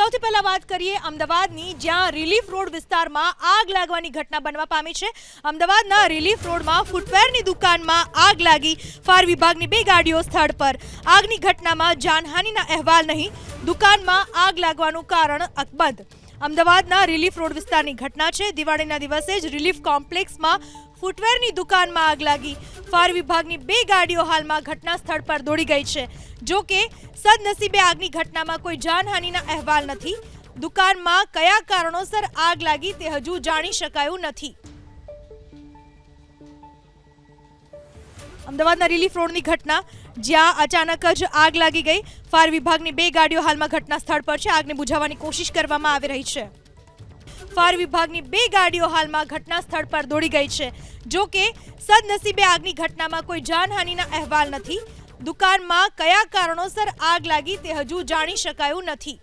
સૌથી પહેલા વાત કરીએ અમદાવાદની, જ્યાં રિલીફ રોડ વિસ્તારમાં આગ લાગવાની ઘટના બનવા પામી છે. અમદાવાદના રિલીફ રોડમાં ફૂટવેરની દુકાનમાં આગ લાગી. ફાયર વિભાગની બે ગાડીઓ સ્થળ પર. આગની ઘટનામાં જાનહાનિના અહેવાલ નહીં. દુકાનમાં આગ લાગવાનું કારણ અકબંધ. અમદાવાદના રિલીફ રોડ વિસ્તારની ઘટના છે. દિવાળીના દિવસે જ રિલીફ કોમ્પ્લેક્સમાં ફૂટવેરની દુકાનમાં આગ લાગી. ફાયર વિભાગની બે ગાડીઓ હાલમાં ઘટના સ્થળ પર દોડી ગઈ છે. જો કે, સદનસીબે આગની ઘટનામાં કોઈ જાનહાનિના અહેવાલ નથી. દુકાનમાં કયા કારણોસર આગ લાગી તે હજુ જાણી શકાયું નથી. અમદાવાદના રિલીફ રોડની ઘટના, જ્યાં અચાનક જ આગ લાગી ગઈ. ફાયર વિભાગની બે ગાડીઓ હાલમાં ઘટના સ્થળ પર છે. આગને બુઝાવવાની કોશિશ કરવામાં આવી રહી છે. ફાયર વિભાગની બે ગાડીઓ હાલમાં ઘટના સ્થળ પર દોડી ગઈ છે. જો કે, સદનસીબે આગની ઘટનામાં કોઈ જાનહાનિના અહેવાલ નથી. દુકાનમાં કયા કારણોસર આગ લાગી તે હજુ જાણી શકાયું નથી.